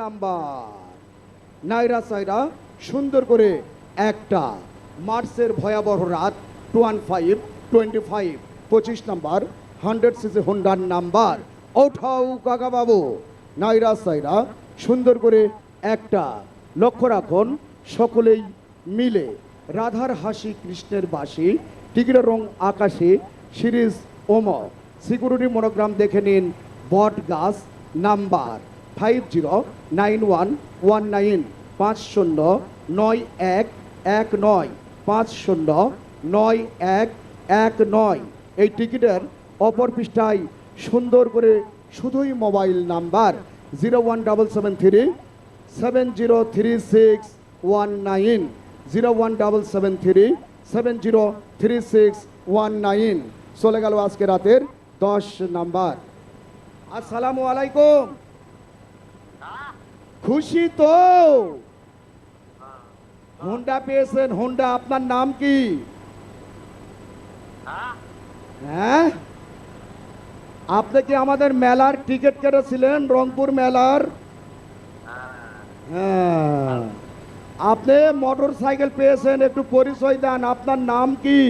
Number. নাইরা সাইরা, সুন্দর করে একটা মার্চের ভয়াবহ রাত two one five, twenty five, পঁচিশ নাম্বার, হান্ড্রেড সিসি হোন্ডার নাম্বার। ওঠাও কাকা বাবু নাইরা সাইরা, সুন্দর করে একটা লক্ষ্য রাখুন, সকলেই মিলে রাধার হাসি, কৃষ্ণের বাসি টিকিটের রং আকাশে, সিরিজ ওম। সিকিউরিটি মনোগ্রাম দেখে নিন, বট গাছ number. Five zero nine one one nine পাঁচ শূন্য নয় এক এক নয় পাঁচ শূন্য নয় এক এক নয় এই টিকিটের অপর পৃষ্ঠায় সুন্দর করে শুধুই mobile number zero one double seven three seven zero three six one nine. Zero one double seven three seven zero three six one nine. চলে গেল আজকে রাতের দশ নাম্বার। আসসালামু আলাইকুম। খুশি তো? হোন্ডা পেয়েছেন হোন্ডা আপনার নাম কি? হ্যাঁ? আপনি কি আমাদের মেলার টিকিট কেটেছিলেন রংপুর মেলার? হ্যাঁ। আপনি মোটর সাইকেল পেয়েছেন একটু পরিচয় দেন আপনার নাম কি?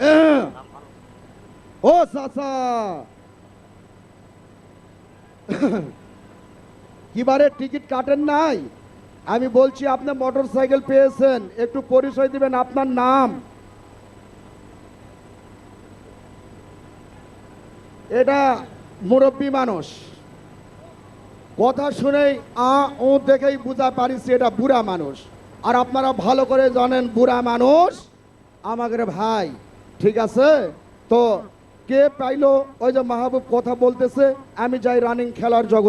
হ্যাঁ। ও চাচা। কিবারে টিকিট কাটেন নাই। আমি বলছি, আপনি মোটর সাইকেল পেয়েছেন, একটু পরিচয় দিবেন আপনার নাম। এটা মুরব্বী মানুষ। কথা শুনেই আ ও দেখেই বুঝা পারিছি, এটা বুড়া মানুষ। আর আপনারা ভালো করে জানেন, বুড়া মানুষ আমাদের ভাই। ঠিক আছে? তো কে পাইলো? ওই যে মাহবুব কথা বলতেছে আমি যাই রানিং খেলার জগৎ